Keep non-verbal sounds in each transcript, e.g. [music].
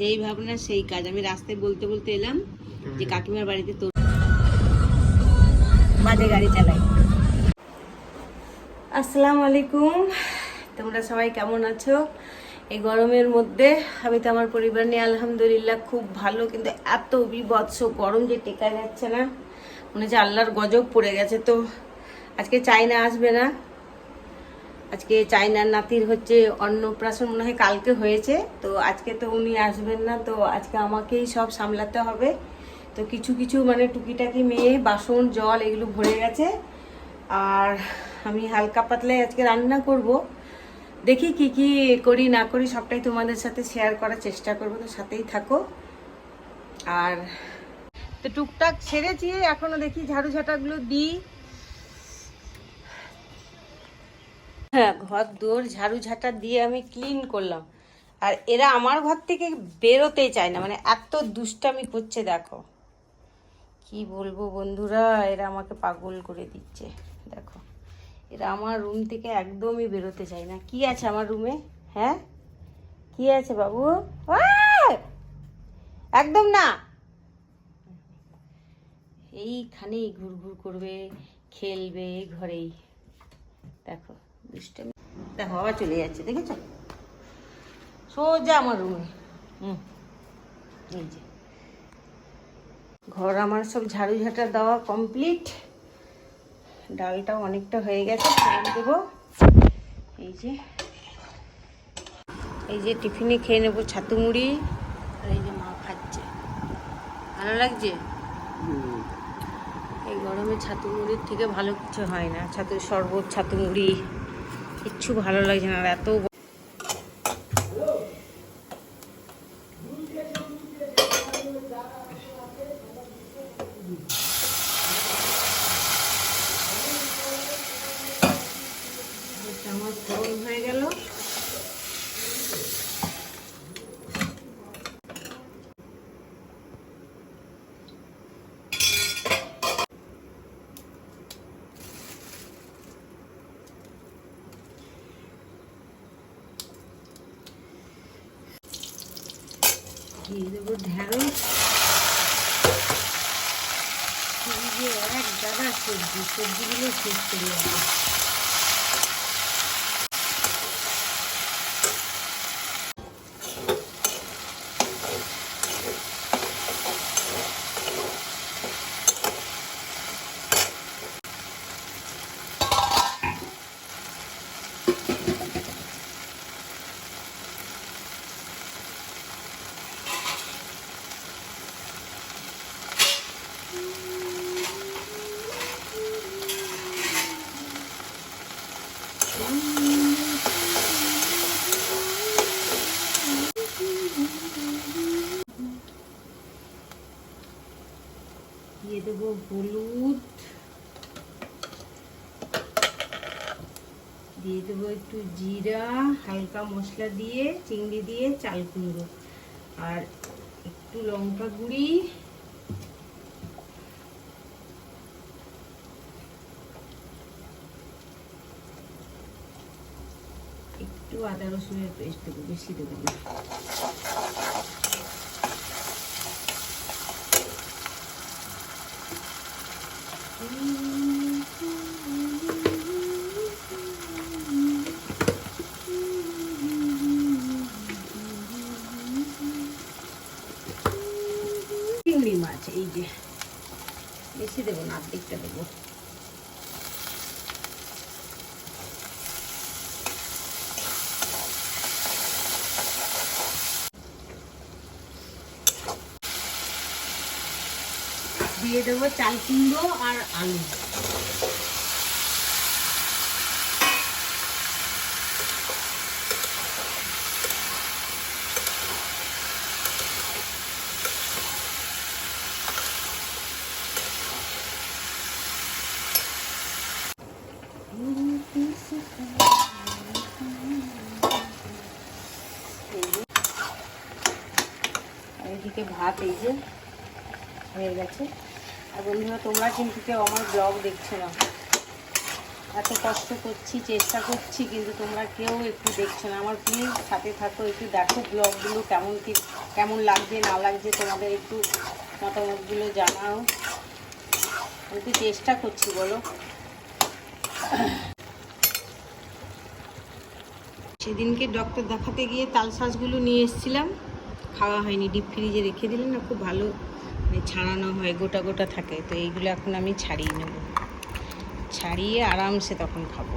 যেই ভাবনা সেই কাজ। আমি রাস্তায় বলতে বলতে এলাম যে কাকিমার বাড়িতে তোর বাজে গাড়ি চালাই। আসসালামু আলাইকুম। তোমরা সবাই কেমন আছো? এই গরমের মধ্যে আমি তো আমার পরিবার নিয়ে আলহামদুলিল্লাহ খুব ভালো কিন্তু এত বিভৎস গরম যে টেকা যাচ্ছে না। মনে হচ্ছে আল্লাহর গজব পড়ে গেছে তো। আজকে চাইনা আসবে না। আজকে চাইনার নাতির হচ্ছে অন্নপ্রাশন মনে হয় কালকে হয়েছে, তো আজকে তো উনি আসবেন না, তো আজকে আমাকেই সব সামলাতে হবে। তো কিছু কিছু মানে টুকিটাকি মেয়ে, বাসন, জল এগুলো ভরে গেছে। আর আমি হালকা পাতলায় আজকে রান্না করব। দেখি কি কি করি, না করি, সবটাই তোমাদের সাথে শেয়ার করার চেষ্টা করব, তো সাথেই থাকো। আর তো টুকটাক ছেড়েছি এখনও দেখি ঝাড়ু ঝাঁটাগুলো দিই হ্যাঁ ঘর দোর ঝাড়ু ঝাঁটা দিয়ে আমি ক্লিন করলাম। আর এরা আমার ঘর থেকে বেরোতেই চায় না মানে এত দুষ্টামি করছে দেখো। কি বলব বন্ধুরা, এরা আমাকে পাগল করে দিচ্ছে, দেখো। এরা আমার রুম থেকে একদমই বেরোতে চায় না। কি আছে আমার রুমে হ্যাঁ? কি আছে বাবু! একদম না! এইখানেই ঘুরঘুর করবে, খেলবে ঘরেই। দেখো। দুষ্টামি দেখো আবার চলে যাচ্ছে দেখেছ? সোজা আমার রুমে। হুম এই যে। ঘর আমার সব ঝাড়ু ঝাঁটা দেওয়া কমপ্লিট। ডালটাও অনেকটা হয়ে গেছে ফেলে দেবো। এই যে। এই যে টিফিনে খেয়ে নেব ছাতু মুড়ি আর এই যে মা খাচ্ছে। ভালো লাগছে? এই গরমে ছাতু মুড়ির থেকে ভালো কিছু হয় না। ছাতুর শরবত ছাতু মুড়ি। কিচ্ছু ভালো লাগছে না আর এত আমার ফোড়ন হয়ে গেল দিয়ে দেবো ঢ্যাঁড়স এক দাদা সবজি সবজিগুলো শেষ করে দিয়ে দেবো হলুদ। দিয়ে দেবো একটু জিরা, হালকা মশলা দিয়ে, চিংড়ি দিয়ে চাল কুমড়ো। আর একটু লঙ্কা গুঁড়ি। একটু আদা রসুনের পেস্ট দেবো, বেশি দেবো না চিংড়ি মাছ এই যে বেশি দেবো না অর্ধেকটা দেবো দিয়ে দেবো চাল কুমড়ো আর আলু। এদিকে ভাত এই যে হয়ে গেছে। আর বন্ধুরা, তোমরা কিন্তু কেউ আমার ব্লগ দেখছ না। এত কষ্ট করছি, চেষ্টা করছি, কিন্তু তোমরা কেউ একটু দেখছ না। আমার প্লিজ সাথে থাকো, একটু দেখো ব্লগগুলো কেমন কি, কেমন লাগছে, না লাগছে, তোমাদের একটু মতামতগুলো জানাও। তো চেষ্টা করছি, বলো। সেদিনকে ডক্টর দেখাতে গিয়ে তাল নিয়ে এসেছিলাম। খাওয়া হয়নি ডিপ ফ্রিজে রেখে দিলে না খুব ভালো মানে ছাড়ানো হয়, গোটা গোটা থাকে। তো এইগুলো এখন আমি ছাড়িয়ে নেব। ছাড়িয়ে আরামসে তখন খাব।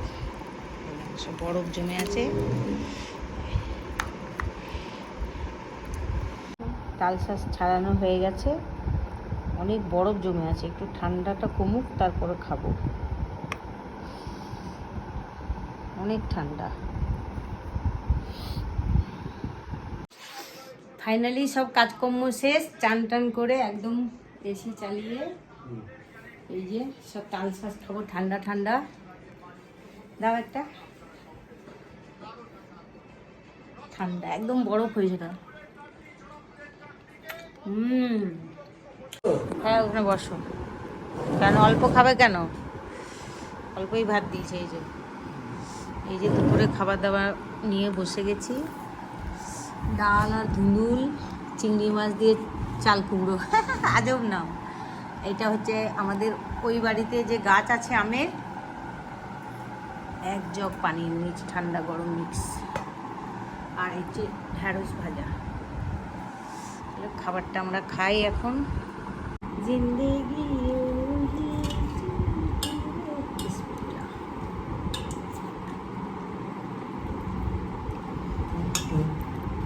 বরফ জমে আছে। তাল ছাড়ানো হয়ে গেছে। অনেক বরফ জমে আছে, একটু ঠান্ডাটা কমুক, তারপরে খাব। অনেক ঠান্ডা। ফাইনালি সব কাজকর্ম শেষ, চান টান করে একদম এসি চালিয়ে এই যে সব তাল শাঁস খাব, ঠান্ডা ঠান্ডা। দাও একটা। ঠান্ডা, একদম বরফ হয়েছে না হুম। হ্যাঁ ওখানে বসো। কেন, অল্প খাবে কেন? অল্পই ভাত দিয়েছে, এই যে। এই যে দুপুরে খাবার দাবার নিয়ে বসে গেছি। ডাল আর ধুন্দুল চিংড়ি মাছ দিয়ে চাল কুমড়ো। [laughs] আজব নাম। এটা হচ্ছে আমাদের ওই বাড়িতে যে গাছ আছে আমের, এক জগ পানি মিক্স ঠান্ডা গরম মিক্স আর হচ্ছে ঢ্যাঁড়স ভাজা। খাবারটা আমরা খাই এখন। জিন্দেগি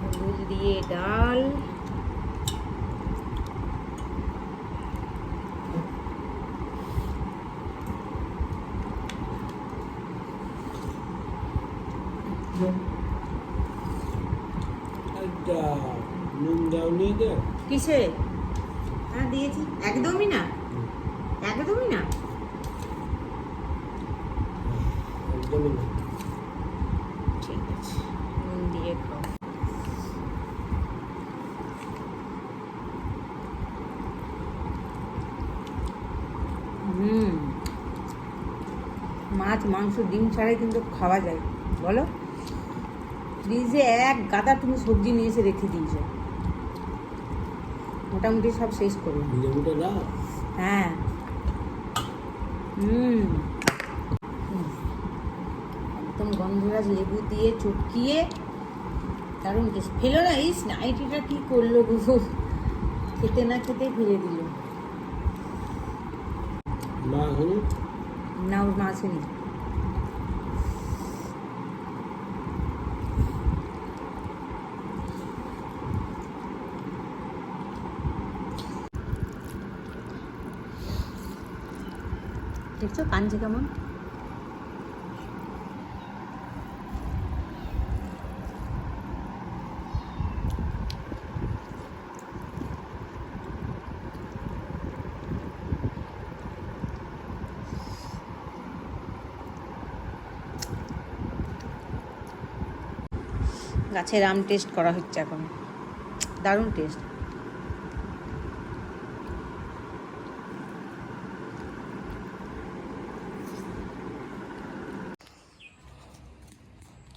হলুদ দিয়ে ডাল। কিসে? হ্যাঁ দিয়েছি। একদমই না। একদমই না। একদমই না ঠিক আছে নুন দিয়ে খাও হুম মাছ মাংস ডিম ছাড়াই কিন্তু খাওয়া যায়। বলো? ফ্রিজে এক গাদা তুমি সবজি নিয়ে এসে রেখে দিয়েছ। মোটামুটি সব শেষ করো ভিটামিনটা হ্যাঁ। হুম। একদম গন্ধরাজ লেবু দিয়ে চটকিয়ে দারুণ টেস্ট ফেলো না ইস নাইটিটা কি করল গো? খেতে না খেতে ফেলে দিল। না ওর মা আসেনি দেখছ? কাঞ্জি কেমন? গাছের আম টেস্ট করা হচ্ছে এখন। দারুণ টেস্ট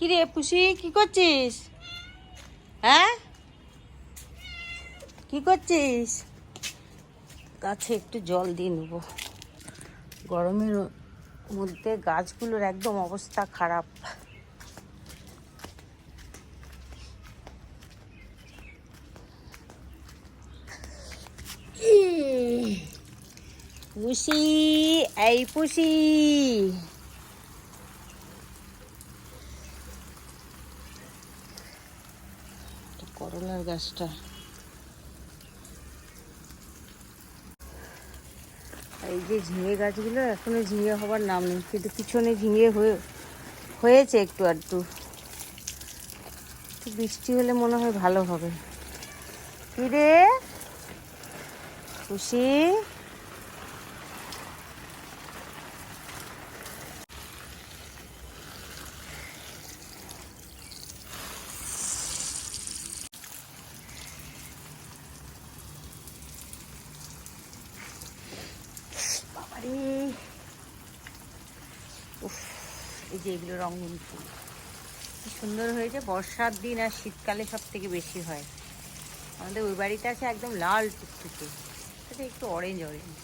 কিরে পুষি, কি করছিস? হ্যাঁ? কি করছিস? গাছে একটু জল দিয়ে নেব। গরমের মধ্যে গাছগুলোর একদম অবস্থা খারাপ। পুষি, এই পুষি এটা করলার গাছটা। এই যে ঝিঙে গাছগুলো এখনও ঝিঙে হবার নাম নেই, কিন্তু পিছনে ঝিঙে হয়ে, হয়েছে একটু আধটু। একটু বৃষ্টি হলে মনে হয় ভালো হবে। কি রে? খুশি? উফ যে এগুলো রঙিন ফুল। কি সুন্দর হয়েছে। বর্ষার দিন আর শীতকালে সব থেকে বেশি হয়। আমাদের ওই বাড়িতে আছে একদম লাল টুকটুকে। এটা একটু অরেঞ্জ অরেঞ্জ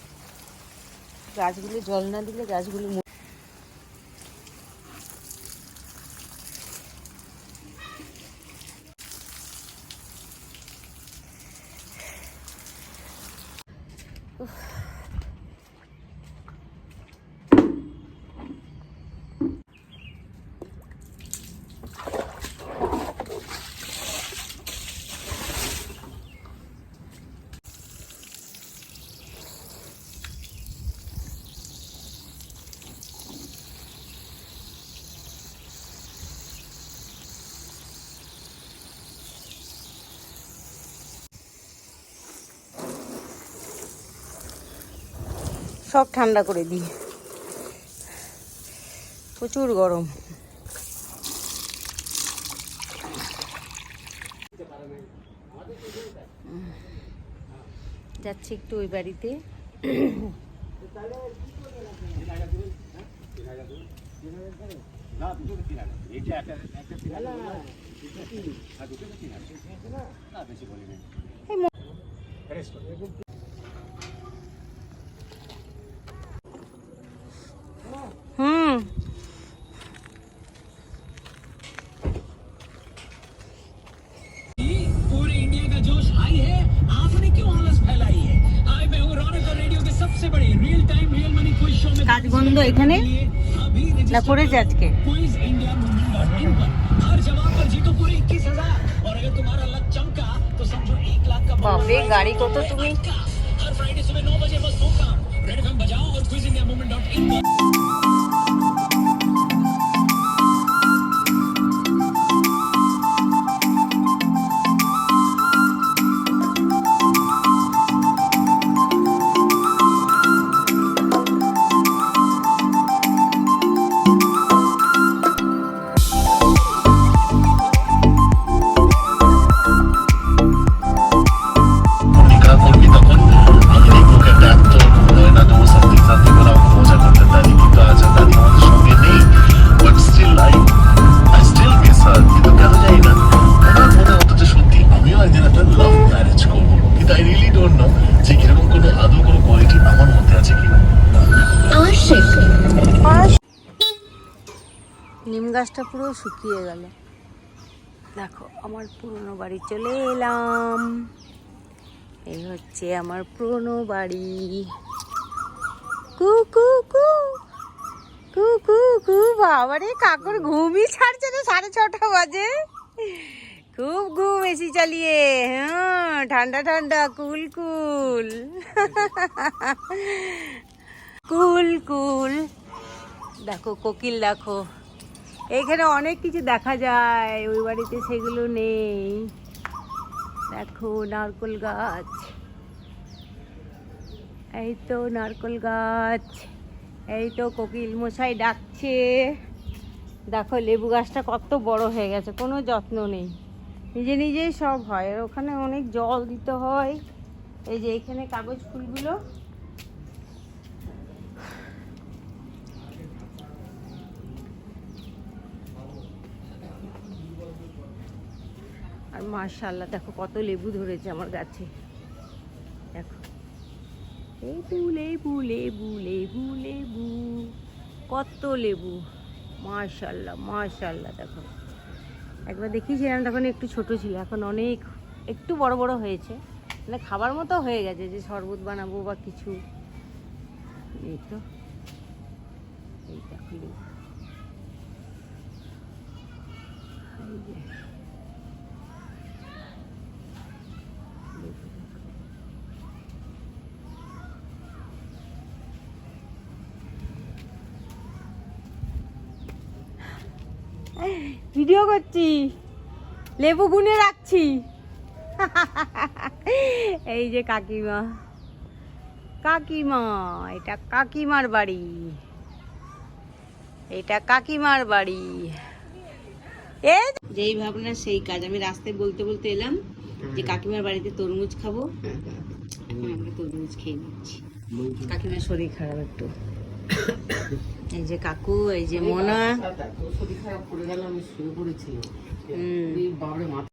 গাছগুলো জল না দিলে গাছগুলো ম- সব ঠান্ডা করে দিই। প্রচুর গরম। যাচ্ছি একটু ওই বাড়িতে। হুম समझो एक लाख का বাপরে গাড়ি কত তুমি का हर फ्राइडे सुबह नौ बजे बस होगा रेड एफएम बजाओ और quiz India movement dot in নিম গাছটা পুরো শুকিয়ে গেল। দেখো, আমার পুরনো বাড়ি চলে এলাম। এই হচ্ছে আমার পুরনো বাড়ি। কু কু কু কু কু কু, বাবারে, কাকুর ঘুমই ছাড়ছে না, সাড়ে ছটা বাজে। খুব ঘুম এসি চালিয়ে হ্যাঁ ঠান্ডা ঠান্ডা, কুল কুল। কুল কুল। দেখো, কোকিল, দেখো। এখানে অনেক কিছু দেখা যায়, ওই বাড়িতে সেগুলো নেই। দেখো নারকোল গাছ। এই তো নারকোল গাছ। এই তো কোকিল মশাই ডাকছে। দেখো লেবু গাছটা কত বড় হয়ে গেছে, কোনো যত্ন নেই। নিজে নিজেই সব হয়, আর ওখানে অনেক জল দিতে হয়। এই যে এখানে কাগজ ফুলগুলো মার্শাল্লাহ দেখো কত লেবু ধরেছে আমার গাছে। দেখো। লেবু লেবু লেবু লেবু লেবু, কত লেবু। মার্শাল্লাহ মার্শাল্লাহ দেখো। একবার দেখিয়েছিলাম তখন একটু ছোট ছিল এখন অনেক, একটু বড় বড় হয়েছে। মানে খাবার মতো হয়ে গেছে যে শরবত বানাবো বা কিছু। এই তো। এই দেখো লেবু। ভিডিও করছি। লেবু গুনে রাখছি। এই যে কাকিমা। কাকিমা এটা কাকিমার বাড়ি। এটা কাকিমার বাড়ি। এ যেই ভাবনা সেই কাজ। আমি রাস্তায় বলতে বলতে এলাম যে কাকিমার বাড়িতে তরমুজ খাব। এখন আমরা তরমুজ খেয়ে নিচ্ছি। কাকিমার শরীর খারাপ একটু। [coughs] এই যে কাকু এই যে মোনা। শরীর খারাপ করে গেল আমি শুয়ে পড়েছিলাম।